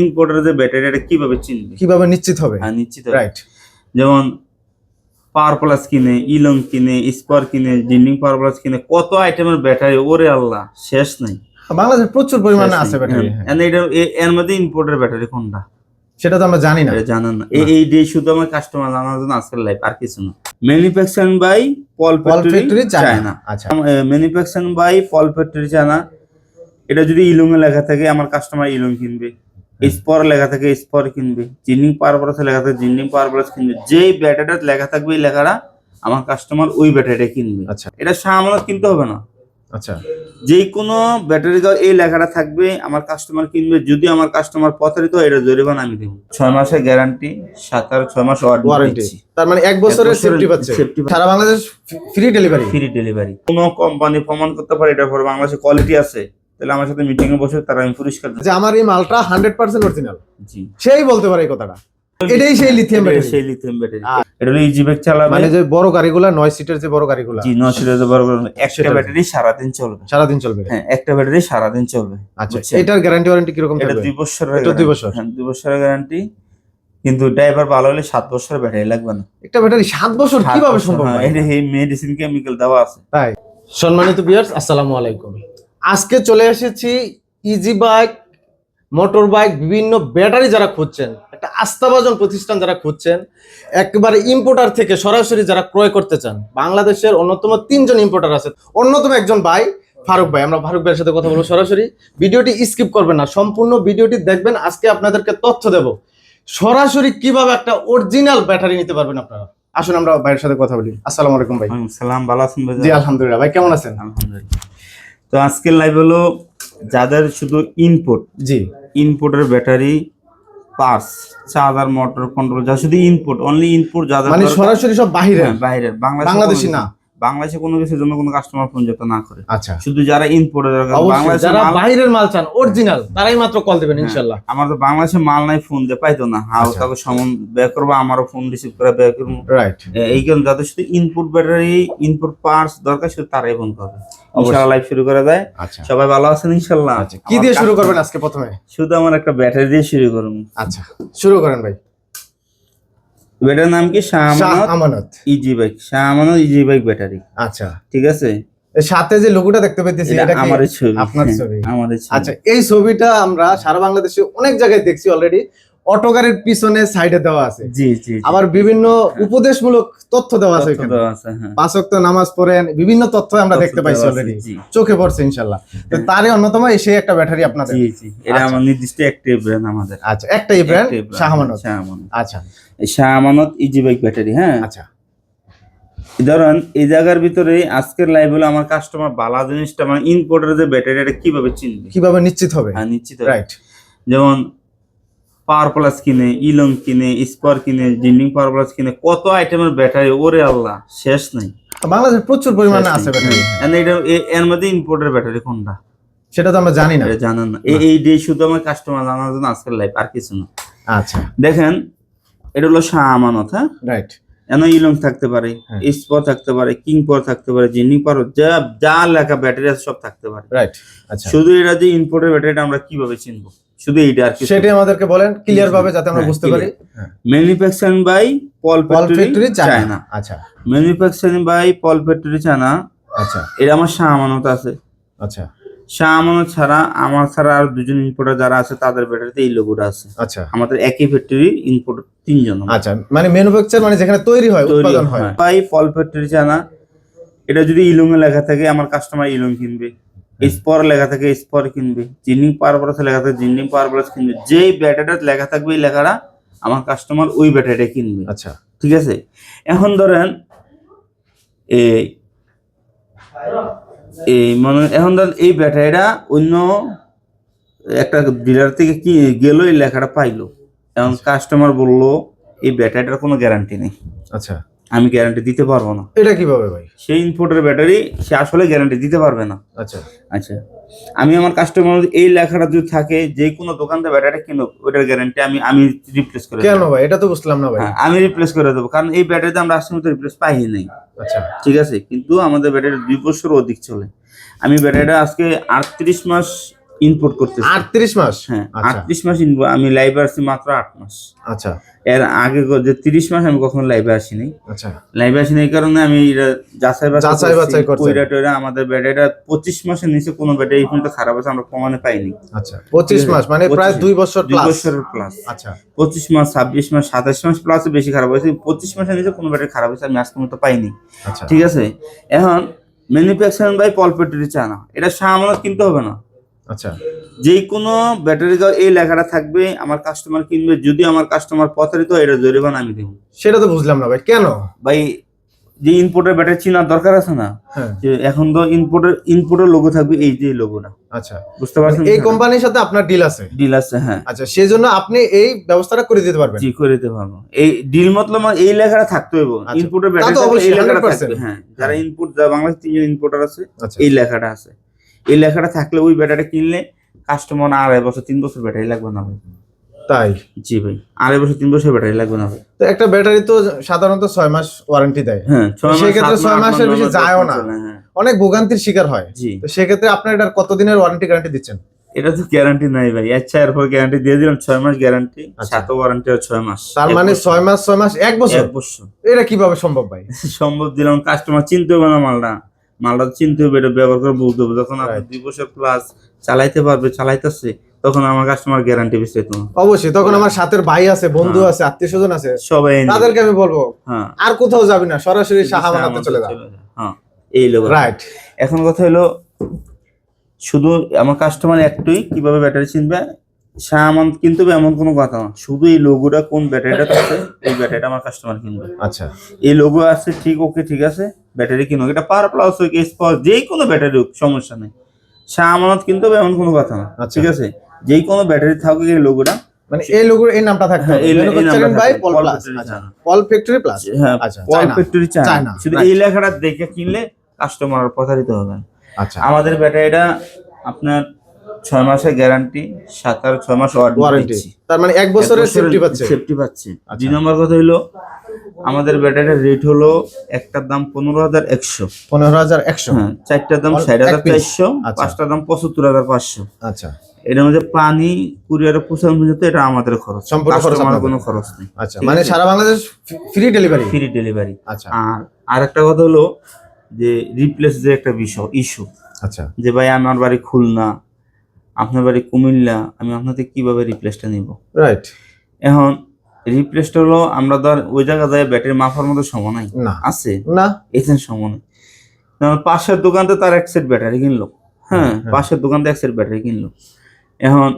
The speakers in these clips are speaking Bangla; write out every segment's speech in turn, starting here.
ইম্পোর্টার যে ব্যাটারি এটা কীভাবে চিনবে? কীভাবে নিশ্চিত হবে? হ্যাঁ নিশ্চিত রাইট যেমন পাওয়ার প্লাস কিনে ইলং কিনে স্পার কিনে জিন্ডিং পাওয়ার প্লাস কিনে কত আইটেমের ব্যাটারি ওরে আল্লাহ শেষ নাই। বাংলাদেশে প্রচুর পরিমাণে আছে ব্যাটারি। এটা এর মধ্যে ইম্পোর্টের ব্যাটারি কোনটা? সেটা তো আমরা জানি না। জানেন না। এই এই ডে শুধু আমার কাস্টমার জানার জন্য আজকের লাইভ আর কিছু না। Manufacturing by Paul factory China আচ্ছা। Manufacturing by Paul factory China এটা যদি ইলং এ লেখা থাকে আমার কাস্টমার ইলং কিনবে। স্পর লেখা থাকে স্পর কিনবে। জিনিং পাওয়ার প্লাস লেখা থাকে জিনিং পাওয়ার প্লাস কিনবে। যেই ব্যাটারিটা লেখা থাকবে এই লেখাটা আমার কাস্টমার ওই ব্যাটারিটা কিনবে। আচ্ছা। এটা সামানত কিনতে হবে না। আচ্ছা। যে কোনো ব্যাটারি এই লেখাটা থাকবে আমার কাস্টমার কিনবে। যদি আমার কাস্টমার প্রতারিত হয়, এটা জরিমানা আমি দেবো। ছয় মাসের গ্যারান্টি সাত আর ছয় মাস ওয়ারেন্টি তার মানে এক বছরের সেফটি পাচ্ছে। সারা Bangladesh free delivery free delivery কোনো কোম্পানি প্রমাণ করতে পারে এটা পরে বাংলাদেশে কোয়ালিটি আছে। তাহলে আমার সাথে মিটিং এ বসে তারা আমি পুরস্কার যে আমার এই মালটা হান্ড্রেড পার্সেন্ট অরিজিনাল জি। সেই বলতে পারে এই কথাটা। এটাই সেই লিথিয়াম ব্যাটারি সেই লিথিয়াম ব্যাটারি এটা হলো ইজি ব্যাগ চালাবে। মানে যে বড় গাড়িগুলা নয় সিটের যে বড় গাড়িগুলা। জি নশো হাজার বারো বারো একটা ব্যাটারি সারাদিন চলবে। সারাদিন চলবে। হ্যাঁ একটা ব্যাটারি সারাদিন চলবে। আচ্ছা? এটার গ্যারান্টি ওয়ারেন্টি কীরকম এটা থাকবে? দুই বছরের এটা দুই বছর। হ্যাঁ দুই বছরের গ্যারান্টি কিন্তু ড্রাইভার ভালো হলে সাত বছরের ব্যাটারি লাগবে না। একটা ব্যাটারি সাত বছর কীভাবে সম্ভব? হ্যাঁ, এটা এই মেডিসিন কেমিক্যাল দেওয়া আছে। তাই। সম্মানিত বিয়ার্স আসসালামু আলাইকুম। আজকে চলে এসেছি ইজি বাইক মোটর বাইক বিভিন্ন ব্যাটারি যারা খুঁজছেন একটা আস্থাভাজন প্রতিষ্ঠান যারা খুঁজছেন একেবারে ইম্পোর্টার থেকে সরাসরি যারা ক্রয় করতে চান বাংলাদেশের অন্যতম তিনজন ইম্পোর্টার আছে অন্যতম একজন ভাই ফারুক ভাই। আমরা ফারুক ভাইয়ের সাথে কথা বলব সরাসরি। ভিডিওটি স্কিপ করবেন না সম্পূর্ণ ভিডিওটি দেখবেন আজকে আপনাদেরকে তথ্য দেব। সরাসরি কীভাবে একটা অরিজিনাল ব্যাটারি নিতে পারবেন আপনারা? আসুন আমরা ভাইয়ের সাথে কথা বলি। আসসালামু আলাইকুম ভাই। সালাম ভালো আছেন ভাই জি আলহামদুলিল্লাহ। ভাই কেমন আছেন? আলহামদুলিল্লাহ। তো আজকের লাইভ হলো যাদের শুধু ইনপুট জি। ইনপুটের battery parts charger motor control যা শুধু ইনপুট অনলি ইনপুট যাদের মানে সরাসরি সব বাহিরের? বাহিরের বাইরের বাংলাদেশে বাংলাদেশি না। বাংলাদেশে কোনো কিছুর জন্য কোনো কাস্টমার ফোন যাতে না করে। আচ্ছা। শুধু যারা অবশ্যই বাংলাদেশে যারা বাইরের মাল চান অরিজিনাল তারাই মাত্র কল দিবেন ইনশাল্লাহ। আমার তো বাংলাদেশে মাল নাই ফোন দিয়ে পাইতো না। হাও আচ্ছা। তাকে সমন ব্যয় করব আমারও ফোন রিসিভ করে ব্যয় করব। রাইট এই কারণে যাদের শুধু ইনপুট ব্যাটারি ইনপুট পার্টস দরকার শুধু তারাই ফোন করবে। ইনশাল্লাহ লাইভ শুরু করা যায়। আচ্ছা। সবাই ভালো আছেন ইনশাল্লাহ? আচ্ছা কি দিয়ে শুরু করবেন আজকে প্রথমে? শুধু আমার একটা ব্যাটারি দিয়ে শুরু করুন। আচ্ছা শুরু করেন ভাই। ব্যাটারির নাম কি? Shah Amanat easy bike. Shah Amanat easy bike battery. আচ্ছা। ঠিক আছে? সাথে যে লোগোটা দেখতে পাইতেছি এটা এটা আমার ছবি। আপনার হ্যাঁ, ছবি। আমার ছবি। আচ্ছা এই ছবিটা আমরা সারা বাংলাদেশে অনেক জায়গায় দেখছি অলরেডি অটো গাড়ির পিছনে সাইডে দেওয়া আছে। জি জি। আবার বিভিন্ন উপদেশমূলক তথ্য দেওয়া আছে আছে, হ্যাঁ। পাঁচ ওয়াক্ত নামাজ পড়েন বিভিন্ন তথ্য আমরা দেখতে পাইছি অলরেডি। চোখে পড়ছে ইনশাল্লাহ। তো তারই অন্যতম এসে একটা ব্যাটারি আপনাদের। জি জি। এটা আচ্ছা। আমার নির্দিষ্ট একটি ব্র্যান্ড আমাদের। আচ্ছা একটাই ব্র্যান্ড brand, শাহমানত। আচ্ছা। এই Shah Amanat easy bike battery হ্যাঁ। আচ্ছা। ধরেন এই জায়গার ভিতরে আজকের লাইভ হলো আমার কাস্টমার বালা জিনিসটা মানে ইনপোর্টের যে ব্যাটারি এটা কীভাবে চিনবে? কীভাবে নিশ্চিত হবে? হ্যাঁ নিশ্চিত রাইট যেমন পাওয়ার প্লাস কিনে ইলং কিনে স্পার কিনে জিন্ডিং পাওয়ার প্লাস কিনে কত আইটেমের ব্যাটারি ওরে আল্লাহ শেষ নাই। বাংলাদেশে প্রচুর পরিমাণে আছে ব্যাটারি। এটা এর মধ্যে ইম্পোর্টের ব্যাটারি কোনটা? সেটা তো আমরা জানি না। জানেন না। এই ডে শুধু আমার কাস্টমার জানার জন্য আজকের লাইভ আর কিছু না। আচ্ছা। দেখেন এটা হলো শাহ আমানত হ্যাঁ? রাইট এন ইলং থাকতে পারে হ্যাঁ। স্পর থাকতে পারে কিং পর থাকতে পারে জিন্ডিং পাওয়ার যা যা লেখা ব্যাটারি আছে সব থাকতে পারে। রাইট আচ্ছা। শুধু এটা যে ইম্পোর্টের ব্যাটারিটা আমরা কীভাবে চিনবো? শুধু এইটা আর কি সেটাই আমাদেরকে বলেন ক্লিয়ার ভাবে যাতে আমরা হ্যাঁ, বুঝতে পারি। Manufacturing by Paul Paul factory China আচ্ছা। Manufacturing by Paul factory China আচ্ছা। এটা আমার শাহ আমানত আছে। আচ্ছা। শাহ আমানত ছাড়া আমার ছাড়া আর দুজন ইম্পোর্টার যারা আছে তাদের ব্যাটারিতে এই লোগোটা আছে। আচ্ছা। আমাদের একই ফ্যাক্টরি ইম্পোর্ট তিনজন আচ্ছা মানে ম্যানুফ্যাকচার মানে যেখানে তৈরি হয় তৈরি উৎপাদন হয়। হয়। বাই পল ফ্যাক্টরি চায়না এটা যদি ইলং এ লেখা থাকে আমার কাস্টমার ইলং কিনবে। স্পর লেখা থাকে স্পর কিনবে। জিনিং পাওয়ার প্লাস লেখা থাকে জিনিং পাওয়ার প্লাস কিনবে। যেই ব্যাটারিটা লেখা থাকবে এই লেখাটা আমার কাস্টমার ওই ব্যাটারিটা কিনবে। আচ্ছা। ঠিক আছে? এখন ধরেন এই এই মানে এখন ধরেন এই ব্যাটারিটা অন্য একটা ডিলার থেকে কি গেল এই লেখাটা পাইলো। এখন কাস্টমার বলল এই ব্যাটারিটার কোনো গ্যারান্টি নেই। আচ্ছা। আমি গ্যারান্টি দিতে পারব না। এটা কীভাবে ভাই? সেই ইনপুটের ব্যাটারি সে আসলে গ্যারান্টি দিতে পারবে না। আচ্ছা। আচ্ছা। আমি আমার কাস্টমার এই লেখাটা যদি থাকে যে কোনো দোকান থেকে ব্যাটারি কিনো ওটার গ্যারান্টি আমি আমি রিপ্লেস করে কেন ভাই? এটা তো বুঝলাম না ভাই। হ্যাঁ, আমি রিপ্লেস করে দেবো কারণ এই ব্যাটারিতে আমরা আসলে মতো রিপ্লেস পাই নাই। আচ্ছা। ঠিক আছে? কিন্তু আমাদের ব্যাটারি দুই বছর অধিক চলে। আমি ব্যাটারিটা আজকে আটত্রিশ মাস ইনপুট করতেছি। আটত্রিশ মাস? হ্যাঁ আচ্ছা। আটত্রিশ মাস input, আমি লাইভে আসছি মাত্র আট মাস। আচ্ছা। এর আগে যে তিরিশ মাস আমি কখনো লাইভে আসিনি। আচ্ছা। লাইভে আসিনি এই কারণে আমি এটা যাচাই যাচাই বাছাই করছেন। কইরা টইরা আমাদের ব্যাটারিটা পঁচিশ মাসের নিচে কোনো ব্যাটারি এই পর্যন্ত খারাপ আছে আমরা প্রমাণে পাইনি। আচ্ছা পঁচিশ মাস মানে প্রায় 25 দুই বছর দুই প্লাস বছরের প্লাস আচ্ছা। পঁচিশ মাস ছাব্বিশ মাস সাতাশ মাস প্লাস বেশি খারাপ হয়েছে। পঁচিশ মাসের নিচে কোনো ব্যাটারি খারাপ হয়েছে আমি আজকে মতো পাইনি। আচ্ছা। ঠিক আছে? এখন ম্যানুফ্যাকচারিং বাই পলপেটরি চানা এটা সামানত কিনতে হবে না। আচ্ছা। যে কোনো ব্যাটারি এই লেখাটা থাকবে আমার কাস্টমার কিনবে যদি আমার কাস্টমার প্রতারিত হয়, এটা জরিমানা আমি দেবো। সেটা তো বুঝলাম না ভাই কেন? ভাই যে ইনপুটের ব্যাটারি চিনার দরকার আছে না হ্যাঁ। যে এখন তো ইনপুটের ইনপুটের লোগো থাকবে এই যে লোগোটা আচ্ছা। বুঝতে পারছেন এই কোম্পানির সাথে আপনার ডিল আছে? ডিল আছে হ্যাঁ। আচ্ছা সেই জন্য আপনি এই ব্যবস্থাটা করে দিতে পারবেন? জি করে দিতে পারব। এই ডিল মতলব আমার এই লেখাটা থাকতে আচ্ছা। ইনপুটের ব্যাটারি এই লেখাটা 100% থাকবে হ্যাঁ। যারা ইনপুট বাংলাদেশ তিনজন ইনপুটার আছে আচ্ছা। এই লেখাটা আছে। এই লেখাটা থাকলে ওই ব্যাটারি কিনলে কাস্টমার আড়াই বছর তিন বছর ব্যাটারি লাগবে না ভাই। তাই? জি ভাই আড়াই বছর তিন বছর ব্যাটারি লাগবে না ভাই। তো একটা ব্যাটারি তো সাধারণত ছয় মাস ওয়ারেন্টি দেয়। হ্যাঁ সেক্ষেত্রে ছয় মাসের বেশি যায়ও না। হ্যাঁ। অনেক ভোগান্তির শিকার হয়। জি। তো সেক্ষেত্রে আপনার এটার কতদিনের ওয়ারেন্টি গ্যারান্টি দিচ্ছেন? এটা তো গ্যারান্টি নাই ভাই আচ্ছা এরপর গ্যারান্টি দিয়ে দিলাম ছয় মাস গ্যারান্টি। সাত ওয়ারেন্টি আর ছয় মাস। তার মানে ছয় মাস ছয় মাস এক বছর? এক বছর। এটা কীভাবে সম্ভব ভাই? সম্ভব দিলাম কাস্টমার চিনতে হবে না মালটা। মালটা চিনতে হবে এটা ব্যবহার করে বুঝতে হবে। যখন আপনি দুই বছর প্লাস চালাইতে পারবে চালাইতেছে তখন আমার কাস্টমার গ্যারান্টি বিস্তারিত না অবশ্যই তখন আমার সাথের ভাই আছে বন্ধু আছে আত্মীয় স্বজন আছে সবাই তাদেরকে আমি বলব হ্যাঁ। আর কোথাও যাবি না সরাসরি শাহামানাতে চলে যা। হ্যাঁ এই লোক রাইট এখন কথা হলো শুধু আমার কাস্টমার একটুই কীভাবে ব্যাটারি চিনবে? সামান কিন্তু এমন কোনো কথা না। শুধু এই লোগোটা কোন ব্যাটারিটা আছে এই ব্যাটারিটা আমার কাস্টমার কিনবে। আচ্ছা। এই লোগো আছে ঠিক ওকে ঠিক আছে ব্যাটারি কিনো এটা পার প্লাস হোক স্পট যে কোনো ব্যাটারি হোক সমস্যা নেই। সামানত কিনতে হবে এমন কোনো কথা না আচ্ছা। ঠিক আছে? যেই কোনো ব্যাটারি থাকুক এই লোগোটা। মানে এই লোগোর এই নামটা এই- এই ম্যানুফ্যাকচারিং বাই পল প্লাস আচ্ছা পল ফ্যাক্টরি প্লাস হ্যাঁ আচ্ছা, পল ফ্যাক্টরি চায় China, শুধু এই লেখাটা দেখে কিনলে কাস্টমার প্রতারিত হবে। আচ্ছা। আমাদের ব্যাটারিটা আপনার ছয় মাসের গ্যারান্টি সাত আর ছয় মাস ওয়ারেন্টি ওয়ারেন্টি তার মানে এক বছরের সেফটি পাচ্ছে। সেফটি পাচ্ছে। আচ্ছা। দুই নম্বর কথা হলো আমাদের ব্যাটারির রেট হলো একটার দাম পনেরো হাজার একশো। পনেরো হাজার একশো? হ্যাঁ চারটার দাম ষাট হাজার। চারশো আচ্ছা। পাঁচটার দাম পঁচাত্তর হাজার পাঁচশো। আচ্ছা। এটার মধ্যে পানি কুরিয়ারে পৌঁছানো পর্যন্ত এটা আমাদের খরচ। সম্পূর্ণ খরচ আপনাদের। কোনো খরচ নেই। আচ্ছা মানে সারা Bangladesh free delivery free delivery আচ্ছা। আর আরেকটা কথা হলো যে রিপ্লেস যে একটা বিষয় ইস্যু আচ্ছা। যে ভাই আমার বাড়ি খুলনা আপনার বাড়ি কুমিল্লা আমি আপনাদের কীভাবে রিপ্লেসটা নিব? রাইট এখন রিপ্লেসটা হলো আমরা ধর ওই জায়গা যায় ব্যাটারি মাপার মতো সময় নাই। না। আছে? না। এখানে সময় নেই। পাশের দোকানতে তার এক সেট ব্যাটারি কিনলো। হ্যাঁ হ্যাঁ। পাশের দোকানতে এক সেট ব্যাটারি কিনলো। এখন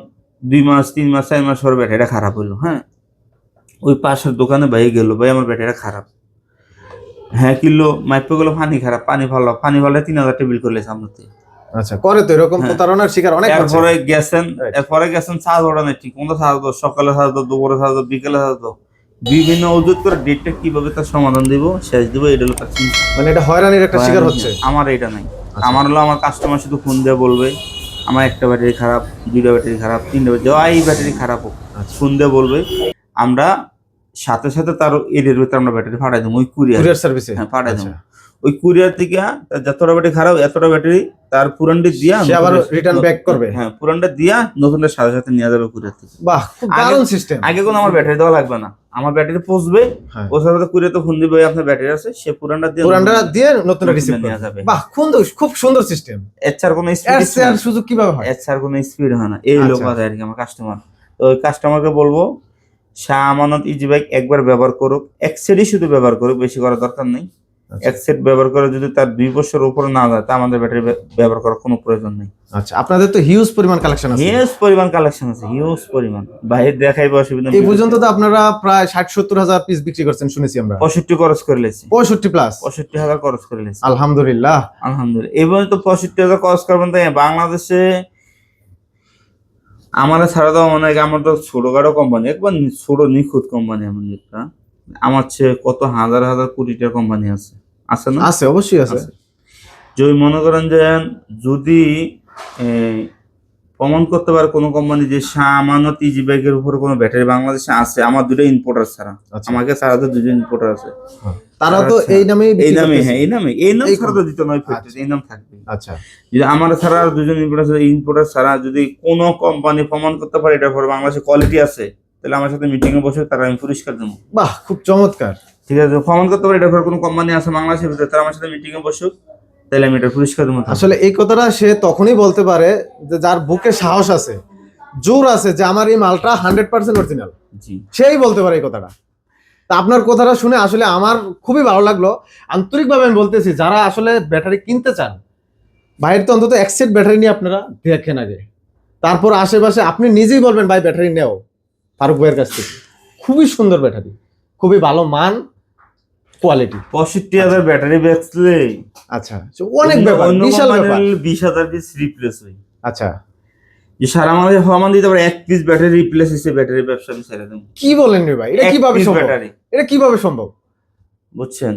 দুই মাস তিন মাস চার মাস পর ব্যাটারিটা খারাপ হলো হ্যাঁ? ওই পাশের দোকানে ভাই গেল ভাই আমার ব্যাটারিটা খারাপ। হ্যাঁ কিনলো মাইপে গেলো পানি খারাপ পানি ভালো পানি ভালো তিন হাজার টেবিল করলে সামনে আচ্ছা করে তো এরকম হ্যাঁ। প্রতারণার শিকার অনেক এরপরে গেছেন এরপরে গেছেন চার্জ ওড়ানে ঠিক দাও সকালে দাও দুপুরে দাও বিকেলে দাও বিভিন্ন ওজুত করে ডেটটা কীভাবে তার সমাধান দিব শেষ দিব এটা হলো তার মানে এটা হয়রানির একটা শিকার হচ্ছে। আমার এটা নাই। আচ্ছা। আমার হলো আমার কাস্টমার শুধু ফোন দিয়ে বলবে আমার একটা ব্যাটারি খারাপ দুইটা ব্যাটারি খারাপ তিনটা ব্যাটারি এই ব্যাটারি খারাপ হোক আচ্ছা। ফোন দিয়ে বলবে আমরা সাথে সাথে তার এরিয়ার ভিতরে আমরা ব্যাটারি ফাটাই দেবো ওই কুরিয়ার কুরিয়ার সার্ভিসে হ্যাঁ ফাটাই দেবো। ওই কুরিয়ার থেকে তার যতটা ব্যাটারি খারাপ এতটা ব্যাটারি তার পুরানটি দিয়া সে আবার রিটার্ন ব্যাক করবে। হ্যাঁ পুরানটা দিয়া নতুনটা সাথে সাথে নিয়ে যাবে কুরিয়ার থেকে। বাহ খুব দারুণ সিস্টেম আগে কোনো আমার ব্যাটারি দেওয়া লাগবে না। আমার ব্যাটারি পৌঁছবে হ্যাঁ। ওর সাথে কুরিয়াতে ফোন দিবে আপনার ব্যাটারি আছে সে পুরানটা দিয়ে পুরানটা দিয়ে নতুনটা রিসিভ নেওয়া যাবে। বাহ সুন্দর খুব সুন্দর সিস্টেম এর ছাড়া কোনো স্পিড আর সুযোগ কীভাবে হয়? এর ছাড়া কোনো স্পিড হয় না। এই লোক আচ্ছা। আর কি আমার কাস্টমার তো ওই কাস্টমারকে বলব শাহ আমানত ইজি বাইক একবার ব্যবহার করুক এক সেটই শুধু ব্যবহার করুক বেশি করার দরকার নেই। এক সেট ব্যবহার করে যদি তার দুই বছর উপরে না যায় তা আমাদের ব্যাটারি ব্যবহার করার কোনো প্রয়োজন নেই। আচ্ছা আপনাদের তো হিউজ পরিমাণ কালেকশন আছে। হিউজ পরিমাণ কালেকশন আছে হিউজ পরিমাণ। বাইরে দেখাইবে অসুবিধা এই পর্যন্ত তো আপনারা প্রায় ষাট সত্তর হাজার পিস বিক্রি করছেন শুনেছি আমরা। পঁয়ষট্টি খরচ করে লেছি। পঁয়ষট্টি প্লাস পঁয়ষট্টি হাজার খরচ করে লেছি। আলহামদুলিল্লাহ। আলহামদুলিল্লাহ। এবার তো পঁয়ষট্টি হাজার খরচ করবেন তাই বাংলাদেশে আমার ছাড়া তো মনে হয় আমার তো ছোটখাটো কোম্পানি একবার ছোট নিখুঁত কোম্পানি এমন একটা। আমার চেয়ে কত হাজার হাজার কোটিটার কোম্পানি আছে। আছে না? আছে অবশ্যই আছে। যদি মনে করেন যে যদি প্রমাণ করতে পারে কোনো কোম্পানি যে সামান্য টিজি ব্যাগের উপর কোনো ব্যাটারি বাংলাদেশে আছে আমার দুটো ইম্পোর্টার ছাড়া। আচ্ছা। আমাকে ছাড়া তো দুজন ইম্পোর্টার আছে। তারা তো আচ্ছা। এই নামেই এই নামে হ্যাঁ এই নামে এই নাম ছাড়া তো দিত নয় এই নাম থাকবে। আচ্ছা। যদি আমার ছাড়া আর দুজন ইম্পোর্টার ইম্পোর্টার ছাড়া যদি কোনো কোম্পানি প্রমাণ করতে পারে এটার পরে বাংলাদেশে কোয়ালিটি আছে তাহলে আমার সাথে মিটিংয়ে বসে তারা আমি পুরস্কার দেবো বাহ খুব চমৎকার। ঠিক আছে প্রমাণ করতে পারে পরে কোনো কোম্পানি আছে বাংলাদেশের ভিতরে তারা আমার সাথে মিটিং এ বসুক তাহলে আমি এটা পুরস্কার দেবো আসলে এই কথাটা সে তখনই বলতে পারে যে যার বুকে সাহস আছে জোর আছে যে আমার এই মালটা হান্ড্রেড পার্সেন্ট অরিজিনাল জি। সেই বলতে পারে এই কথাটা। তা আপনার কথাটা শুনে আসলে আমার খুবই ভালো লাগল। আন্তরিকভাবে আমি বলতেছি যারা আসলে ব্যাটারি কিনতে চান বাইরে তো অন্তত এক সেট ব্যাটারি নিয়ে আপনারা দেখেন আগে। তারপর আশেপাশে আপনি নিজেই বলবেন ভাই ব্যাটারি নেও। ফারুক ভাইয়ের কাছ থেকে। খুবই সুন্দর ব্যাটারি খুবই ভালো মান কোয়ালিটি পঁয়ষট্টি হাজার ব্যাটারি বেচলে আচ্ছা। অনেক ব্যাপার বিশাল ব্যাপার। বিশ হাজার পিস রিপ্লেস হয়। আচ্ছা। যে সারা আমাদের হওয়ামান দিতে পারে এক পিস ব্যাটারি রিপ্লেস হিসেবে ব্যাটারি ব্যবসা আমি ছেড়ে দেবো। কি বলেন রে ভাই? এটা কীভাবে সম্ভব? ব্যাটারি এটা কীভাবে সম্ভব? বুঝছেন?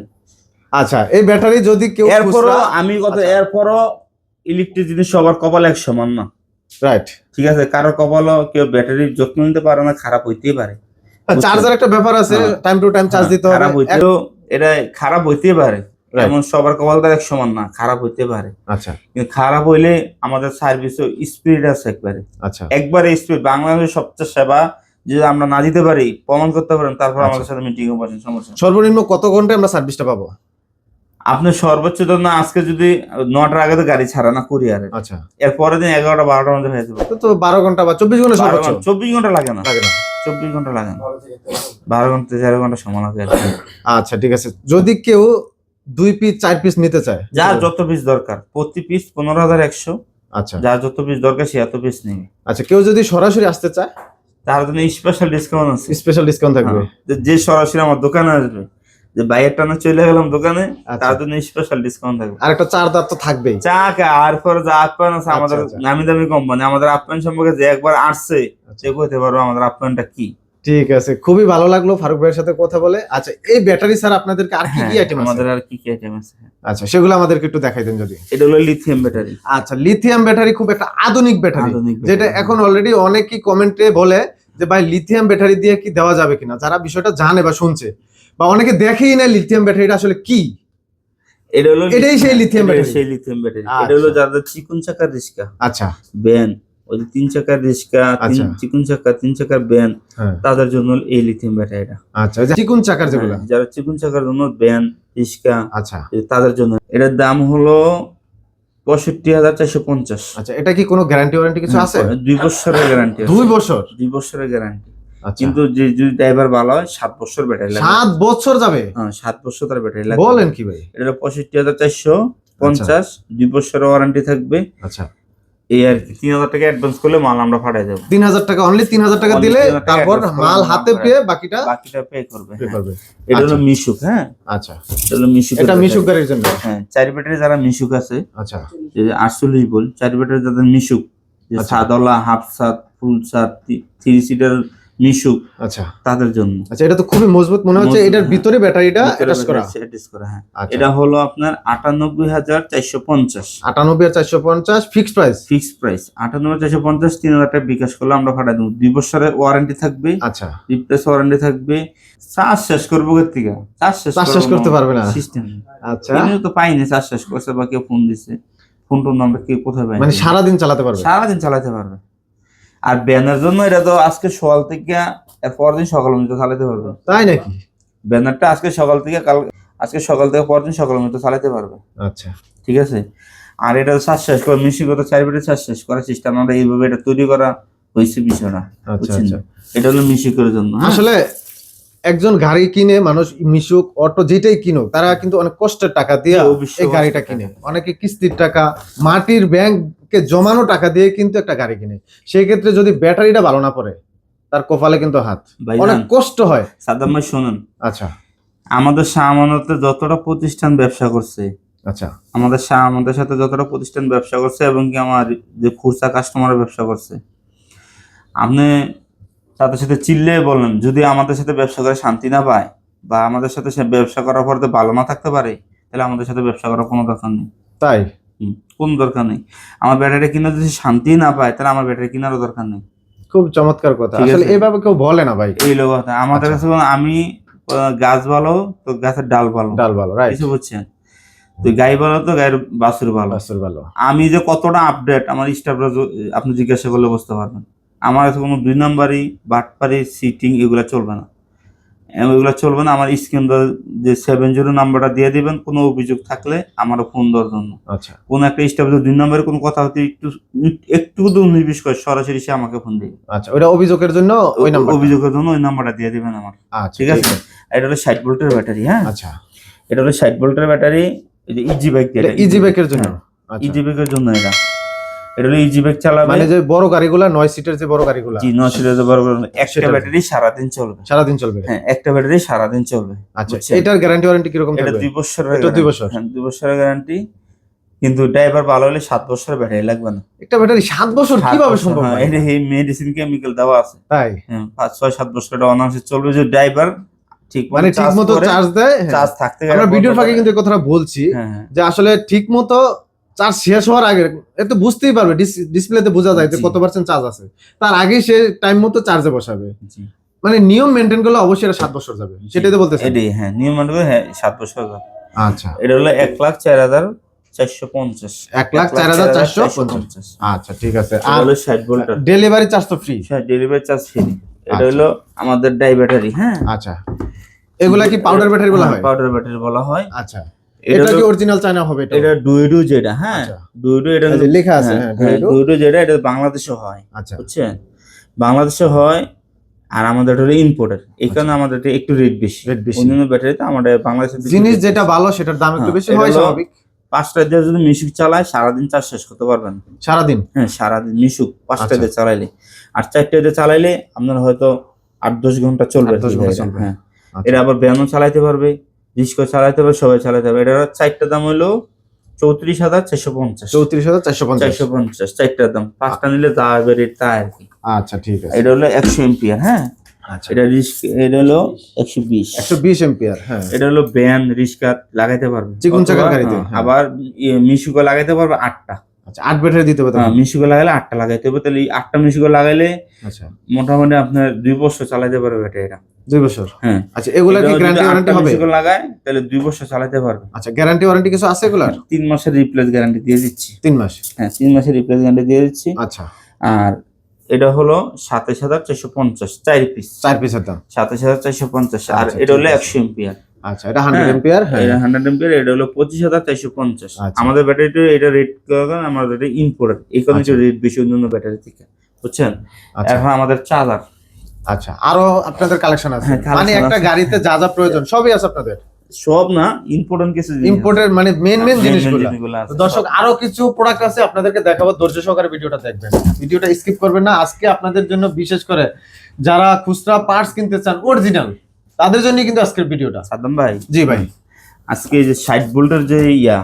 আচ্ছা এই ব্যাটারি যদি কেউ এরপরও আমি কত আচ্ছা। এরপরও ইলেকট্রিক জিনিস সবার কপাল এক সমান না। রাইট ঠিক আছে কারও কপালও কেউ ব্যাটারির যত্ন নিতে পারে না খারাপ হইতেই পারে। চার্জার একটা ব্যাপার আছে। টাইম টু টাইম চার্জ দিতে হবে। খারাপ হইতেও এটা খারাপ হইতে পারে. এমন সবার কপাল তো এক সমান না খারাপ হইতে পারে। আচ্ছা। কিন্তু খারাপ হইলে আমাদের সার্ভিসও স্পিড আছে একবারে। আচ্ছা। একবারে স্পিড বাংলাদেশের সবচেয়ে সেবা যদি আমরা না দিতে পারি প্রমাণ করতে পারেন তারপর আচ্ছা। আমাদের সাথে মিটিং এ বসেন সমস্যা সর্বনিম্ন কত ঘন্টায় আমরা সার্ভিসটা পাবো? আপনি সর্বোচ্চ ধরুন আজকে যদি নটার আগে তো গাড়ি ছাড়া না কুরিয়ারে আচ্ছা। এর পরের দিন এগারোটা বারোটার মধ্যে হয়ে যাবে। তো তো বারো ঘণ্টা বা চব্বিশ ঘণ্টা চব্বিশ ঘণ্টা লাগে না। লাগে না। চব্বিশ ঘণ্টা লাগে না বারো ঘণ্টা তেরো ঘণ্টা সময় লাগে আচ্ছা ঠিক আছে। যদি কেউ দুই পিস চার পিস নিতে চায় যার যত পিস দরকার প্রতি পিস পনেরো হাজার একশো। আচ্ছা। যার যত পিস দরকার সে এত পিস নেবে। আচ্ছা কেউ যদি সরাসরি আসতে চায় তার জন্য স্পেশাল ডিসকাউন্ট আছে। স্পেশাল ডিসকাউন্ট থাকবে। হ্যাঁ, যে- যে সরাসরি আমার দোকানে আসবে যে বাইরের টানা চলে গেলাম দোকানে আচ্ছা। তার জন্য স্পেশাল ডিসকাউন্ট থাকবে। আর একটা চার দাঁত তো থাকবেই। চা আর পর যা আপ্যায়ন আছে আমাদের আচ্ছা। নামি দামি কোম্পানি আমাদের আপ্যায়ন সম্পর্কে যে একবার আসছে আচ্ছা। সে কইতে পারব আমাদের আপ্যায়নটা কি। ঠিক আছে খুবই ভালো লাগল ফারুক ভাইয়ের সাথে কথা বলে। আচ্ছা এই ব্যাটারি স্যার আপনাদেরকে আর কি কি হ্যাঁ, আইটেম আছে? আমাদের আর কি কি আইটেম আছে? আচ্ছা সেগুলো আমাদেরকে একটু দেখাই দেন যদি। এটা হলো লিথিয়াম ব্যাটারি আচ্ছা লিথিয়াম ব্যাটারি খুব একটা আধুনিক ব্যাটারি যেটা এখন অলরেডি অনেকেই কমেন্টে বলে যে ভাই লিথিয়াম ব্যাটারি দিয়ে কি দেওয়া যাবে কিনা? যারা বিষয়টা জানে বা শুনছে। বা অনেকে দেখেই না লিথিয়াম ব্যাটারিটা আসলে কি? এটা হলো এটাই সেই এটাই battery? সেই লিথিয়াম ব্যাটারি আচ্ছা। এটা হলো যাদের চিকুন চাকার রিস্কা। আচ্ছা। ব্যান। ওই যে তিন চাকার রিস্কা আচ্ছা। চিকুন চাকা তিন চাকার ব্যান হ্যাঁ। তাদের জন্য এই লিথিয়াম ব্যাটারিটা আচ্ছা চিকুন চাকার যেগুলো। হ্যাঁ, যারা চিকুন চাকার জন্য ব্যান রিস্কা আচ্ছা। তাদের জন্য। এটার দাম হলো পঁয়ষট্টি হাজার চারশো পঞ্চাশ। আচ্ছা এটা কি কোনো গ্যারান্টি ওয়ারেন্টি কিছু আছে? দুই বছরের গ্যারান্টি দুই বছর? দুই বছরের গ্যারান্টি আচ্ছা কিন্তু যে যদি ড্রাইভার ভালো হয় সাত বছর ব্যাটারি লাগে সাত বছর যাবে? হ্যাঁ সাত বছর তার ব্যাটারি লাগে বলেন কি ভাই? এটা হলো পঁয়ষট্টি হাজার চারশো পঞ্চাশ দুই বছরের ওয়ারেন্টি থাকবে। আচ্ছা। এই আর কি। তিন হাজার টাকা অ্যাডভান্স করলে মাল আমরা পাঠাই দেবো। তিন হাজার টাকা অনলি তিন হাজার টাকা দিলে তারপর মাল হাতে পেয়ে বাকিটা বাকিটা পে করবে হ্যাঁ। করবে। এটা হলো আচ্ছা। মিশুক হ্যাঁ। আচ্ছা। এটা হলো মিশুক এটা মিশুক গাড়ির জন্য? হ্যাঁ চারি ব্যাটারি যারা মিশুক আছে আচ্ছা। আটচল্লিশ বল চারি ব্যাটারি যাদের মিশুক যে আচ্ছা। সাদলা হাফ সাত ফুল সাত থ্রি সিটার মিশুক আচ্ছা। তাদের জন্য। আচ্ছা এটা তো খুবই মজবুত মনে হচ্ছে এটার। ভিতরে ব্যাটারিটা অ্যাটাচ করা। attach করা, হ্যাঁ। আচ্ছা। এটা হলো আপনার আটানব্বই হাজার চারশো পঞ্চাশ। আটানব্বই আর চারশো পঞ্চাশ ফিক্সড প্রাইস ফিক্স প্রাইস আটানব্বই চারশো পঞ্চাশ তিন হাজার টাকা বিকাশ করলে আমরা পাঠাই দেবো। দুই বছরের ওয়ারেন্টি থাকবে। আচ্ছা। রিপ্লেস ওয়ারেন্টি থাকবে। চার্জ শেষ করব কোথা থেকে? চার্জ শেষ চার্জ শেষ করতে পারবে না। সিস্টেম আচ্ছা। তো পাইনি চার্জ শেষ করছে বা কেউ ফোন দিছে। ফোন টোন আমরা কেউ কোথায় পাই মানে সারাদিন চালাতে পারবে? সারাদিন চালাতে পারবে। আর ব্যানার জন্য এটা তো আজকে সকাল থেকে এর পরের দিন সকাল পর্যন্ত চালাতে পারবে। তাই নাকি? ব্যানারটা আজকে সকাল থেকে কাল আজকে সকাল থেকে পরের দিন সকাল পর্যন্ত চালাতে পারবে। আচ্ছা। ঠিক আছে? আর এটা শ্বাস শেষ করে মিশিগত চার বেটে শ্বাস শেষ করার সিস্টেম আমরা এইভাবে এটা তৈরি করা হয়েছে বিষয়টা। আচ্ছা বুঝছেন? আচ্ছা। এটা হলো মিশিকের জন্য হ্যাঁ? আসলে একজন গাড়ি কিনে মানুষ মিশুক অটো যেটাই কিনুক তারা কিন্তু অনেক কষ্টের টাকা দিয়ে এই গাড়িটা কিনে। অনেকে কিস্তির টাকা মাটির ব্যাংকে জমানো টাকা দিয়ে কিন্তু একটা গাড়ি কিনে। সেই ক্ষেত্রে যদি ব্যাটারিটা ভালো না পড়ে তার কপালে কিন্তু হাত। অনেক কষ্ট হয়। সাদ্দাম ভাই শোনেন। আচ্ছা। আমাদের শাহ আমানতে যতটা প্রতিষ্ঠান ব্যবসা করছে আচ্ছা। আমাদের আমাদের সাথে যতটা প্রতিষ্ঠান ব্যবসা করছে এবং কি আমার যে খুচরা কাস্টমার ব্যবসা করছে আপনি তাদের সাথে চিল্লে বলেন যদি আমাদের সাথে ব্যবসা করে শান্তি না পায় বা আমাদের সাথে সে ব্যবসা করার পর ভালো না থাকতে পারে তাহলে আমাদের সাথে ব্যবসা করার কোনো দরকার নেই। তাই? কোনো দরকার নেই। আমার ব্যাটারি কিনে যদি শান্তি না পায় তাহলে আমার ব্যাটারি কেনারও দরকার নেই। খুব চমৎকার কথা। আসলে আছে। এইভাবে কেউ বলে না ভাই। এই লোক কথা আমাদের আচ্ছা। কাছে আমি আহ, গাছ ভালো তো গাছের ডাল ভালো। ডাল ভালো রাইট কিছু বুঝছেন? তো গাই ভালো তো গায়ের বাছুর ভালো। বাসুর ভালো। আমি যে কতটা আপডেট আমার স্টাফরা আপনি জিজ্ঞাসা করলে বুঝতে পারবেন। আমার কাছে কোনো দুই নাম্বারই বাটপারি সিটিং এগুলো চলবে না। এগুলো চলবে না। আমার স্ক্রিন যে সেভেন জিরো নাম্বারটা দিয়ে দিবেন কোনো অভিযোগ থাকলে আমারও ফোন দেওয়ার জন্য। আচ্ছা। কোনো একটা স্টাফ যদি দুই নম্বরে কোনো কথা হতে একটু একটু যদি উনিশ করে সরাসরি সে আমাকে ফোন দিবে। আচ্ছা ওটা অভিযোগের জন্য ওই নাম্বার অভিযোগের জন্য ওই নাম্বারটা দিয়ে দিবেন আমার। আচ্ছা ঠিক আছে? এটা হলো ষাট ভোল্টের ব্যাটারি হ্যাঁ? আচ্ছা। এটা হলো ষাট ভোল্টের ব্যাটারি এই যে ইজি বাইক ইজি ব্যাকের জন্য। আচ্ছা। ইজি বাইকের জন্য এটা। এটা হলো ইজি বাইক চালাবে। মানে যে বড় গাড়িগুলা নয় সিটের যে বড় গাড়িগুলা। জি নশো বড় বড় একটা সেটার ব্যাটারি সারাদিন চলবে। সারাদিন চলবে। হ্যাঁ একটা ব্যাটারি সারাদিন চলবে। আচ্ছা এটার গ্যারান্টি ওয়ারেন্টি কীরকম এটা দুই বছরের এটা দুই বছর? হ্যাঁ দুই বছরের গ্যারান্টি কিন্তু ড্রাইভার ভালো হলে সাত বছরের ব্যাটারি লাগবে না। একটা ব্যাটারি সাত বছর কীভাবে সম্ভব? হ্যাঁ, এটা এই মেডিসিন কেমিক্যাল দেওয়া আছে। তাই? হ্যাঁ পাঁচ ছয় সাত বছর এটা অনার্সে চলবে। যে ড্রাইভার ঠিক মানে ঠিক মতো চার্জ দেয় হ্যাঁ। চার্জ থাকতে আমরা ভিডিওর ফাঁকে কিন্তু এই কথাটা বলছি হ্যাঁ হ্যাঁ। যে আসলে ঠিক মতো চার্জ শেষ হওয়ার আগে এতে বুঝতেই পারবে ডিসপ্লেতে বোঝা যায় যে কত পার্সেন্ট চার্জ আছে। তার আগে সে টাইম মতো চার্জে বসাবে। মানে নিয়ম মেনটেন করলে অবশ্যই এটা সাত বছর যাবে। সেটাই তো বলতেছে এটাই হ্যাঁ নিয়ম মানবে হ্যাঁ সাত বছর হবে। আচ্ছা। এটা হলো এক লাখ চার হাজার চারশো পঞ্চাশ। এক লাখ চার হাজার চারশো পঞ্চাশ। আচ্ছা ঠিক আছে। আর হলো ষাট ভোল্টার ডেলিভারি চার্জ তো ফ্রি হ্যাঁ ডেলিভারি চার্জ ফ্রি এটা আচ্ছা। হলো আমাদের ডাই ব্যাটারি হ্যাঁ। আচ্ছা। এগুলা কি পাউডার ব্যাটারি বলা হয় পাউডার ব্যাটারি বলা হয়। আচ্ছা। এটা কি অরিজিনাল চায়না হবে এটা? এটা ডুইডু যেটা হ্যাঁ আচ্ছা। ডুইডু এটা লেখা আছে হ্যাঁ। ডুইডু যেটা এটা বাংলাদেশে হয় আচ্ছা। বুঝছেন? বাংলাদেশে হয় আর আমাদের এটা হলো ইম্পোর্টার এই কারণে আমাদের এটা একটু রেট বেশি। রেট বেশি। অন্যান্য ব্যাটারিতে আমাদের বাংলাদেশের জিনিস যেটা ভালো সেটার দাম একটু হ্যাঁ, বেশি হয় স্বাভাবিক। পাঁচটা দিয়ে যদি মিশুক চালায় সারাদিন চার্জ শেষ করতে পারবেন। সারাদিন? হ্যাঁ সারাদিন মিশুক পাঁচটা আচ্ছা। দিয়ে চালাইলে। আর চারটে দিয়ে চালাইলে আপনার হয়তো আট দশ ঘণ্টা চলবে দশ ঘণ্টা এটা, হ্যাঁ। আচ্ছা। এটা আবার ব্যানও চালাইতে পারবে। রিস্কো চালাইতে হবে সবাই চালাতে হবে। এটা চারটা দাম হলো চৌত্রিশ হাজার চারশো পঞ্চাশ। চৌত্রিশ হাজার চারশো পঞ্চাশ। চারশো পঞ্চাশ চারটার দাম। পাঁচটা নিলে যা হবে রেট তা আর কি। আচ্ছা ঠিক আছে। এটা হলো একশো এম্পিয়ার হ্যাঁ? আচ্ছা। এটা রিস্ক এটা হলো একশো বিশ। একশো বিশ এম্পিয়ার হ্যাঁ। এটা হলো ব্যান রিস্কা লাগাইতে পারবে। চিকন চাকার গাড়িতে, হ্যাঁ, হ্যাঁ। আবার মিশুকো লাগাইতে পারবে আটটা। আচ্ছা আট ব্যাটারি দিতে হবে হ্যাঁ। মিশুকো লাগাইলে আটটা লাগাইতে হবে। তাহলে এই আটটা মিশুকো লাগাইলে আচ্ছা। মোটামুটি আপনার দুই বছর চালাইতে পারবে ব্যাটারিটা দুই বছর? হ্যাঁ। আচ্ছা এগুলা কি গ্যারান্টি ওয়ারেন্টি হবে? লাগায় তাহলে দুই বছর চালাতে পারবে। আচ্ছা গ্যারান্টি ওয়ারেন্টি কিছু আছে এগুলার? তিন মাসের রিপ্লেস গ্যারান্টি দিয়ে দিচ্ছি। তিন মাস? হ্যাঁ তিন মাসের রিপ্লেস গ্যারান্টি দিয়ে দিচ্ছি। আচ্ছা। আর এটা হলো সাতাশ হাজার চারশো পঞ্চাশ চার পিস চার পিসের দাম? সাতাশ হাজার চারশো পঞ্চাশ আর আচ্ছা, এটা হলো একশো এম্পিয়ার আচ্ছা এটা হান্ড্রেড এম্পিয়ার এটা হান্ড্রেড এম্পিয়ার এটা হলো পঁচিশ হাজার চারশো পঞ্চাশ। আচ্ছা। আমাদের ব্যাটারিটা এটা রেট আমাদের এটা ইম্পোর্টার এই কারণে আচ্ছা। রেট বেশি অন্যান্য ব্যাটারি থেকে বুঝছেন? এখন আমাদের চার্জার আচ্ছা আরও আপনাদের কালেকশন আছে। হ্যাঁ, মানে একটা গাড়িতে যা যা প্রয়োজন সবই আছে আপনাদের? সব না ইম্পর্টেন্ট কিছু ইম্পোর্টের মানে মেন মেন জিনিসগুলো। দর্শক আরও কিছু প্রোডাক্ট আছে আপনাদেরকে দেখাবো ধৈর্য সহকারে ভিডিওটা দেখবেন। ভিডিওটা স্কিপ করবেন না। আজকে আপনাদের জন্য বিশেষ করে যারা খুচরা পার্টস কিনতে চান অরিজিনাল তাদের জন্য কিন্তু আজকের ভিডিওটা। সাদ্দাম ভাই? জি ভাই। আজকে যে ষাট ভোল্টের যে ইয়া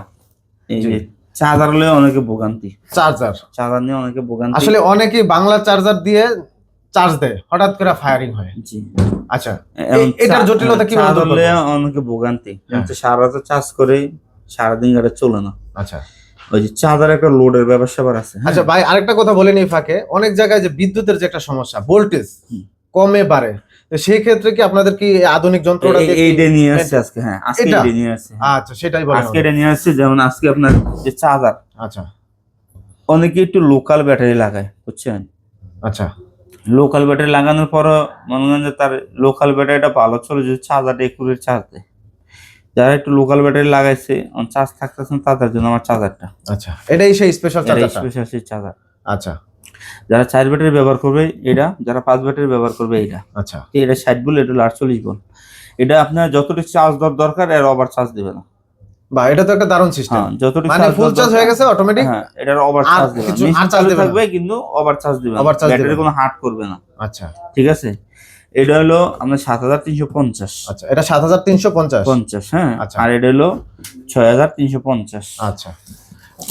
এই যে চার্জার হলে অনেকে ভোগান্তি। চার্জার। চার্জার নিয়ে অনেকে ভোগান্তি। আসলে অনেকেই বাংলা চার্জার দিয়ে চার্জ দেয় হঠাৎ করে ফায়ারিং হয়। জি। আচ্ছা এটার জটিলতা করব? হলে অনেকে ভোগান্তি। হ্যাঁ। সারা রাত চার্জ করে সারাদিন গাড়ি চলে না। আচ্ছা। ওই যে চার্জার একটা লোডের স্যাপার আছে হ্যাঁ? আচ্ছা ভাই আরেকটা কথা বলে নিই ফাঁকে। অনেক জায়গায় যে বিদ্যুতের যে একটা সমস্যা ভোল্টেজ কমে বাড়ে। তো সেই ক্ষেত্রে কি আপনাদের কি আধুনিক যন্ত্রটা এইটা নিয়ে আসছে আজকে হ্যাঁ আজকে এটা? নিয়ে আসছে হ্যাঁ। আচ্ছা সেটাই বলে আজকে এটা নিয়ে আসছে যেমন আজকে আপনার যে চার্জার। আচ্ছা। অনেকে একটু লোকাল ব্যাটারি লাগায় বুঝছেন? আচ্ছা। লোকাল ব্যাটারি লাগানোর পরও মনে করেন যে তার লোকাল ব্যাটারিটা ভালো চলে যদি চার্জারটা একুরেট চার্জ দেয় যারা একটু লোকাল ব্যাটারি লাগাইছে চার্জ থাকতেছে না তাদের জন্য আমার চার্জারটা আচ্ছা এটাই সেই স্পেশাল চার্জারটা স্পেশাল সেই চার্জার আচ্ছা। যারা চার ব্যাটারি ব্যবহার করবে এটা যারা পাঁচ ব্যাটারি ব্যবহার করবে এটা। আচ্ছা। এটা ষাট বল এটা আটচল্লিশ বল এটা আপনার যতটুকু চার্জ দেওয়ার দরকার এর ওভার চার্জ দিবে না। বা এটা তো একটা দারুণ সিস্টেম হ্যাঁ যতটুকু মানে ফুল চার্জ হয়ে গেছে অটোমেটিক হ্যাঁ এটার ওভার চার্জ দিবে কিছু- না আর না। থাকবে কিন্তু ওভার চার্জ দিবে charge দিবে ব্যাটারি কোনো হার্ট করবে না। আচ্ছা। ঠিক আছে? এটা হলো আপনার সাত হাজার তিনশো পঞ্চাশ। আচ্ছা এটা সাত হাজার তিনশো পঞ্চাশ। পঞ্চাশ হ্যাঁ আচ্ছা। আর এটা হলো ছয় হাজার তিনশো পঞ্চাশ। আচ্ছা।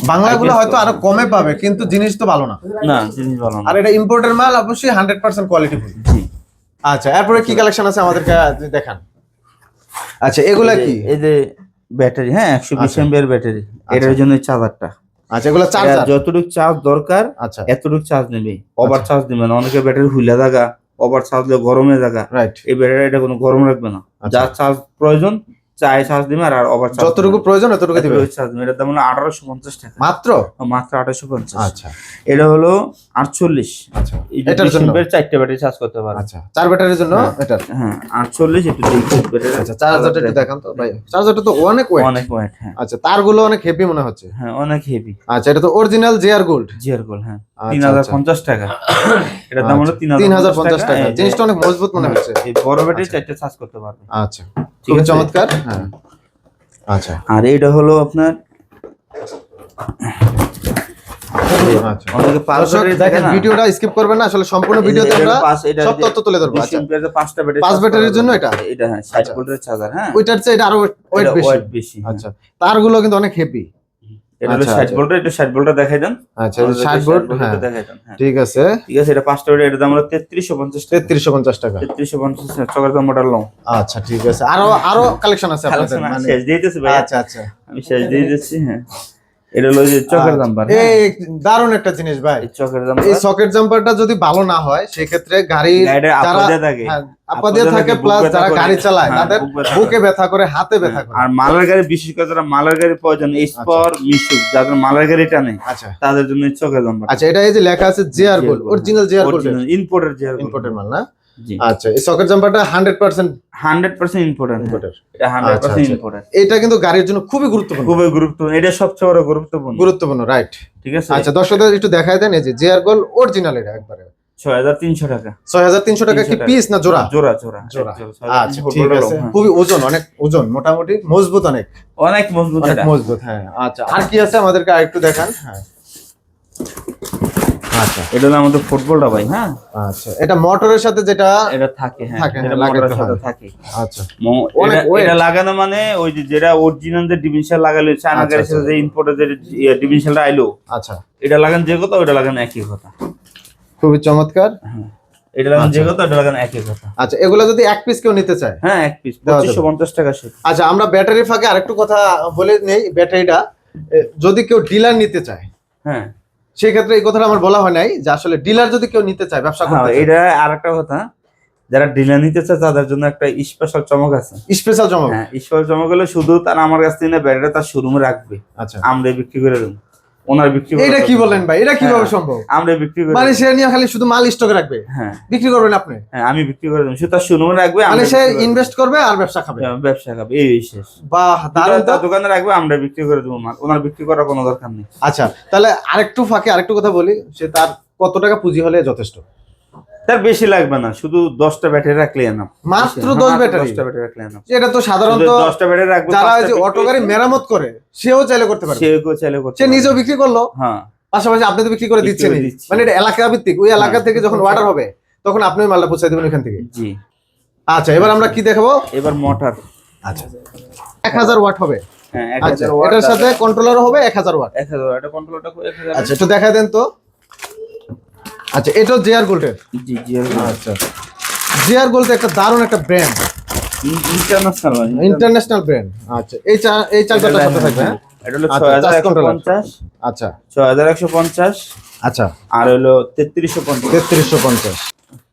বাংলাগুলো হয়তো আরও কমে পাবে কিন্তু জিনিস তো ভালো না। না জিনিস ভালো না। আর এটা ইম্পোর্টের মাল অবশ্যই হান্ড্রেড পার্সেন্ট কোয়ালিটি জি। আচ্ছা এরপরে কি কালেকশন আছে আমাদেরকে দেখান। আচ্ছা এগুলা কি? এই যে ব্যাটারি হ্যাঁ একশো বিশ এম এমবিআর ব্যাটারি এটার জন্য চার্জারটা। আচ্ছা এগুলো চার্জার? যতটুকু চার্জ দরকার আচ্ছা। এতটুকু চার্জ নেবে। ওভার চার্জ নেবে না। অনেকে ব্যাটারি হুইলা থাকা ওভার চার্জ দিলে গরমে থাকা রাইট এই ব্যাটারি এটা কোনো গরম রাখবে না। আচ্ছা। যা চার্জ প্রয়োজন চাই চার্জ দিবে আর ওভার চার্জ যতটুকু প্রয়োজন ততটুকু দিবে। চার্জ দিবে এটার দাম হলো আঠারোশো পঞ্চাশ টাকা। মাত্র? মাত্র আঠারোশো পঞ্চাশ। আচ্ছা। এটা হলো আটচল্লিশ। আচ্ছা। এটার জন্য? চারটে ব্যাটারি চার্জ করতে পারে। আচ্ছা। চার ব্যাটারির জন্য হ্যাঁ। এটা হ্যাঁ আটচল্লিশ একটু ব্যাটারি আচ্ছা চার্জারটা একটু দেখান তো ভাই। চার্জারটা তো অনেক ওয়েট অনেক ওয়েট হ্যাঁ। আচ্ছা তারগুলো অনেক হেভি মনে হচ্ছে। হ্যাঁ অনেক হেভি আচ্ছা এটা তো অরিজিনাল জেআর গোল্ড জিয়ার গোল্ড হ্যাঁ। তিন হাজার আচ্ছা। পঞ্চাশ টাকা। এটার দাম হলো তিন তিন হাজার পঞ্চাশ টাকা। জিনিসটা অনেক মজবুত মনে হচ্ছে। এই বড় ব্যাটারি চারটে চার্জ করতে পারবে। আচ্ছা ঠিক আছে? চমৎকার। হ্যাঁ। আচ্ছা। আর হলো আপনার আচ্ছা? ভিডিওটা স্কিপ করবেন না। আসলে সম্পূর্ণ ভিডিওতে এটা- এটা আমরা সব তথ্য তুলে ধরবো। আচ্ছা। পাঁচটা ব্যাটারি পাঁচ ব্যাটারির জন্য এটা? এটা হ্যাঁ ষাট আচ্ছা। ভোল্টের চার্জার হ্যাঁ। ওইটার চেয়ে এটা আরও ওয়েট বেশি। হ্যাঁ। আচ্ছা। তারগুলো কিন্তু অনেক হেভি এটা হলো আচ্ছা, ষাট আচ্ছা। এটা ষাট ভোল্টটা দেখাই দেন। আচ্ছা আমাদেরকে ষাট 60 ভোল্ট হ্যাঁ। দেখাই দেন হ্যাঁ। ঠিক আছে। ঠিক আছে এটা পাঁচটা ব্যাটারি এটা দাম হলো তেত্রিশশো পঞ্চাশ টাকা। তেত্রিশশো পঞ্চাশ টাকা। পঞ্চাশ চকের দাম মোটার লং আচ্ছা ঠিক আছে। আরও আরও কালেকশন আছে আপনাদের মানে শেষ দিয়ে দিতেছি ভাই আচ্ছা আচ্ছা। আমি শেষ দিয়ে দিচ্ছি হ্যাঁ। এটা হলো যে চকের দাম এই দারুণ একটা জিনিস ভাই। চকের এই জাম্পারটা যদি ভালো না হয় যারা থাকে। হ্যাঁ, থাকে প্লাস যারা গাড়ি চালায় হ্যাঁ, তাদের বুকে ব্যথা করে হাতে ব্যথা করে। আর মালার গাড়ি বিশেষ করে যারা মালার গাড়ি প্রয়োজন স্পর মিশুক যাদের মালার গাড়ি টানে আচ্ছা। তাদের জন্য চকের আচ্ছা এটা এই যে লেখা আছে JR gold original JR gold ইম্পোর্টের যে ইম্পোর্টের মাল না? আচ্ছা এই socket জাম্পারটা hundred percent hundred percent important ইম্পোর্টের এটা হান্ড্রেড আচ্ছা, আচ্ছা। এটা কিন্তু গাড়ির জন্য খুবই গুরুত্বপূর্ণ। খুবই গুরুত্বপূর্ণ। এটা সবচেয়ে বড় গুরুত্বপূর্ণ। গুরুত্বপূর্ণ রাইট ঠিক আছে? আচ্ছা দর্শকদের একটু দেখায় দেন এই যে জেআর গোল্ড অরিজিনাল এটা একবারে। ছয় হাজার তিনশো টাকা। ছয় হাজার তিনশো টাকা কি পিস না জোড়া? জোড়া জোড়া। জোড়া। আচ্ছা ঠিক আছে। হ্যাঁ। খুবই ওজন অনেক ওজন মোটামুটি মজবুত অনেক। অনেক মজবুত অনেক মজবুত হ্যাঁ আচ্ছা। আর কি আছে আমাদেরকে আরেকটু দেখান? হ্যাঁ। আচ্ছা। এটা হলো আমাদের ফুটবলটা ভাই হ্যাঁ? আচ্ছা। এটা মোটরের সাথে যেটা এটা থাকে হ্যাঁ। এটা হ্যাঁ, মোটরের সাথে থাকে। আচ্ছা। এটা- লাগানো মানে ওই যে যেটা অরিজিনাল যে ডিভিশন লাগালো চায়না আচ্ছা, সাথে আচ্ছা। যে ইম্পোর্টের যে ডিভিশনটা আইলো আচ্ছা। এটা লাগান যে কথা ওটা লাগান একই কথা। খুবই চমৎকার। হ্যাঁ। এটা লাগান যে আচ্ছা। কথা ওটা লাগান একই কথা। আচ্ছা এগুলো যদি এক পিস কেউ নিতে চায়? হ্যাঁ এক পিস। পঁচিশশো পঞ্চাশ টাকা আচ্ছা আমরা ব্যাটারি ফাঁকে আরেকটু কথা বলে নেই ব্যাটারিটা যদি কেউ ডিলার নিতে চায় হ্যাঁ। সেই ক্ষেত্রে এই কথাটা আমার বলা হয় নাই যে আসলে ডিলার যদি কেউ নিতে চায় ব্যবসা হ্যাঁ করতে এটা আর একটা কথা। যারা ডিলার নিতে চায় তাদের জন্য একটা স্পেশাল চমক আছে। স্পেশাল চমক? হ্যাঁ স্পেশাল চমক হলে শুধু তার আমার কাছ থেকে ব্যাটারি তার শোরুমে রাখবে। আচ্ছা। আমরা বিক্রি করে দেবো। ওনার বিক্রি করে এটা কি বলেন ভাই? এটা কীভাবে হ্যাঁ। সম্ভব আমরা বিক্রি করি মানে। সে নিয়ে খালি শুধু মাল স্টকে রাখবে? হ্যাঁ। বিক্রি করবেন আপনি? হ্যাঁ আমি বিক্রি করে দেবো। শুধু তার শোরুমে রাখবে মানে সে। ইনভেস্ট করবে আর ব্যবসা খাবে। হ্যাঁ, ব্যবসা খাবে এই শেষ। বাহ দারুণ তো। তার দোকানে রাখবে আমরা বিক্রি করে দেবো মাল। ওনার বিক্রি করার কোনো দরকার নেই। আচ্ছা তাহলে আরেকটু ফাঁকে আরেকটু কথা বলি সে তার কত টাকা পুঁজি হলে যথেষ্ট? তার বেশি লাগবে না শুধু দশটা ব্যাটারি রাখলে না মাত্র 10 ব্যাটারি? দশটা ব্যাটারি রাখলে না এটা তো সাধারণত দশটা ব্যাটারি রাখবে যারা যে অটো গাড়ি মেরামত করে সেও চাইলে করতে পারে সে কেউ চাইলে করতে সে নিজেও বিক্রি করল হ্যাঁ। পাশাপাশি আপনি তো বিক্রি করে দিচ্ছেন মানে এটা এলাকা ভিত্তিক ওই এলাকা হ্যাঁ। থেকে যখন অর্ডার হবে তখন আপনি মালটা পৌঁছে দেবেন এখান থেকে। জি। আচ্ছা এবার আমরা কি দেখাবো? এবার মোটর আচ্ছা। এক হাজার ওয়াট হবে। হ্যাঁ এক আচ্ছা হাজার ওয়াট এটার সাথে কন্ট্রোলার হবে এক হাজার ওয়াট এক হাজার এক হাজার আচ্ছা একটু দেখা দেন তো। আচ্ছা এটাও জেআর গোল্ডের জি জি আচ্ছা। জেআর গোল্ড একটা দারুণ একটা ব্র্যান্ড ইন্টারন্যাশনাল ইন্টারন্যাশনাল ব্র্যান্ড আচ্ছা এই চা- এই চার্জারটার সাথে থাকবে হ্যাঁ? এটা হলো আচ্ছা, আচ্ছা। আচ্ছা। আর হলো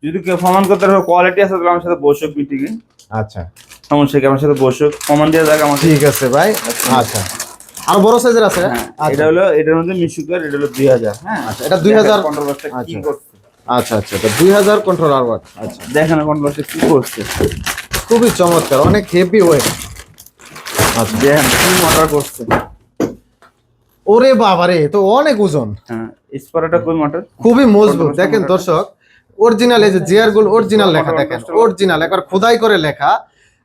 যদি কেউ প্রমাণ করতে পারে কোয়ালিটি আছে তাহলে আমার সাথে বসুক আচ্ছা। সমস্যা কি আমার সাথে বসুক প্রমাণ দিয়ে যাক আমাকে। ঠিক আছে ভাই। আচ্ছা। আর বড় সাইজের আছে? হ্যাঁ আচ্ছা। এটা হলো এটার মধ্যে মিশুকার এটা হলো দুই হাজার। হ্যাঁ আচ্ছা, এটা 2000 কন্ট্রোভার্সটা কি আচ্ছা। করছে। আচ্ছা আচ্ছা কন্ট্রোলার ওয়াট আচ্ছা দেখেন কন্ট্রোভার্সটা কি করছে। খুবই চমৎকার অনেক হেভি ওয়েট আচ্ছা। দেখেন কি মোটর করছে। ওরে বাবা রে তো অনেক ওজন। হ্যাঁ স্পারাটা কোন মোটর খুবই মজবুত। দেখেন দর্শক অরিজিনাল এই যে জিয়ারগুলো অরিজিনাল লেখা দেখেন অরিজিনাল একবার খোদাই করে লেখা।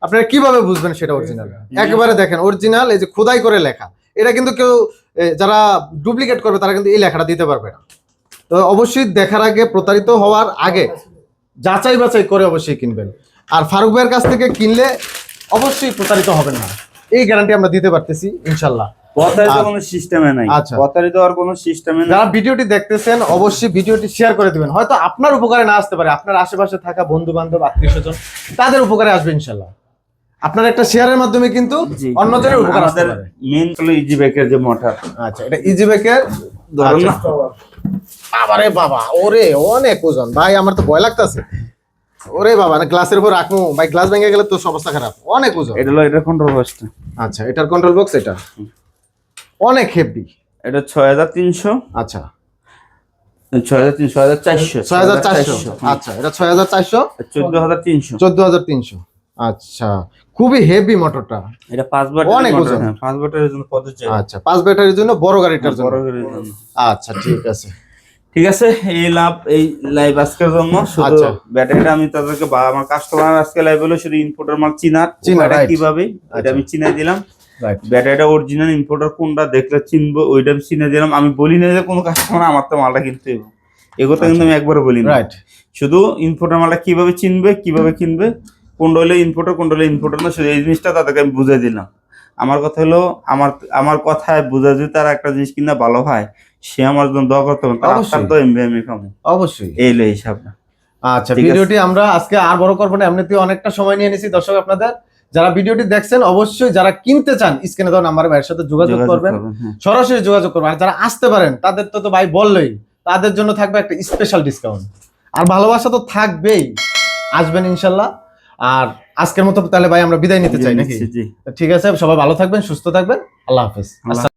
আপনারা কীভাবে বুঝবেন সেটা অরিজিনাল একেবারে দেখেন অরিজিনাল এই যে খোদাই করে লেখা। এটা কিন্তু কেউ যারা ডুপ্লিকেট করবে তারা কিন্তু এই লেখাটা দিতে পারবে না। তো অবশ্যই দেখার আগে প্রতারিত হওয়ার আগে যাচাই বাছাই করে অবশ্যই কিনবেন। আর ফারুক ভাইয়ের কাছ থেকে কিনলে অবশ্যই প্রতারিত হবেন না। এই গ্যারান্টি আমরা দিতে পারতেছি ইনশাল্লাহ। প্রতারিত আচ্ছা। কোনো সিস্টেমে নাই। আচ্ছা। প্রতারিত হওয়ার কোনো সিস্টেমে নাই। যারা ভিডিওটি দেখতেছেন অবশ্যই ভিডিওটি শেয়ার করে দিবেন। হয়তো আপনার উপকারে না আসতে পারে। আপনার আশেপাশে থাকা বন্ধু বান্ধব আত্মীয় স্বজন তাদের উপকারে আসবে ইনশাল্লাহ। আপনার একটা শেয়ারের মাধ্যমে কিন্তু অন্যদের উপকার আসতে মেইন হলো ইজি ব্যাকের যে মোটর আচ্ছা এটা ইজি ব্যাকের ধরুন বাবারে বাবা ওরে অনেক ওজন। ভাই আমার তো ভয় লাগতাছে। ওরে বাবা না গ্লাসের উপর রাখব। ভাই গ্লাস ভেঙে গেলে তো অবস্থা খারাপ। অনেক ওজন। এটা হলো এটার কন্ট্রোল বক্সটা আচ্ছা এটার কন্ট্রোল বক্স এটা? অনেক হেভি এটা 6300 আচ্ছা। 6300 6400 6400 আচ্ছা এটা 6400 14300 14300 আচ্ছা খুবই হেভি মোটরটা এটা পাঁচ ব্যাটারি অনেক ওজন। হ্যাঁ, পাঁচ ব্যাটারির জন্য চাই আচ্ছা পাঁচ ব্যাটারির জন্য বড় গাড়িটার জন্য। বড় গাড়ির জন্য। আচ্ছা ঠিক আছে। ঠিক আছে এই লাভ এই লাইভ আজকের জন্য। শুধু আচ্ছা। ব্যাটারিটা আমি তাদেরকে বা আমার কাস্টমার আজকে লাইভ হলো শুধু ইনপুটের মাল চিনার। চিনা, উপায়টা কীভাবে এটা আচ্ছা। আমি চিনাই দিলাম। ব্যাটারিটা অরিজিনাল ইম্পোর্টার কোনটা দেখলে চিনবো ওইটা আমি চিনে দিলাম। আমি বলি না যে কোনো কাস্টমার আমার তো মালটা কিনতে হবে এগোতে কিন্তু আমি একবারও বলি না রাইট শুধু ইনপুটের মালটা কীভাবে চিনবে কীভাবে কিনবে কোনটা হলে ইনপুটার কোনটা হলে ইনপুটার না শুধু এই জিনিসটা তাদেরকে আমি বুঝিয়ে দিলাম। আমার কথা হলো আমার আমার কথায় বুঝা যদি তারা একটা জিনিস কিনা ভালো হয় সে আমার জন্য দোয়া করতে হবে তার অবশ্যই। তো এমবি আমি খাব অবশ্যই। এই হলো হিসাবটা। আচ্ছা ভিডিওটি আমরা আজকে আর বড় করব না এমনিতে অনেকটা সময় নিয়ে নিয়েছি দর্শক আপনাদের। যারা ভিডিওটি দেখছেন অবশ্যই যারা কিনতে চান স্ক্রিনে দেওয়া নাম্বার ভাইয়ের সাথে যোগাযোগ করবেন, হ্যাঁ। সরাসরি যোগাযোগ করবেন। আর যারা আসতে পারেন তাদের তো তো ভাই বললেই তাদের জন্য থাকবে একটা স্পেশাল ডিসকাউন্ট আর ভালোবাসা তো থাকবেই। আসবেন ইনশাল্লাহ। আর আজকের মতো তাহলে ভাই আমরা বিদায় নিতে চাই নাকি? ঠিক আছে সবাই ভালো থাকবেন সুস্থ থাকবেন। আল্লাহ হাফেজ।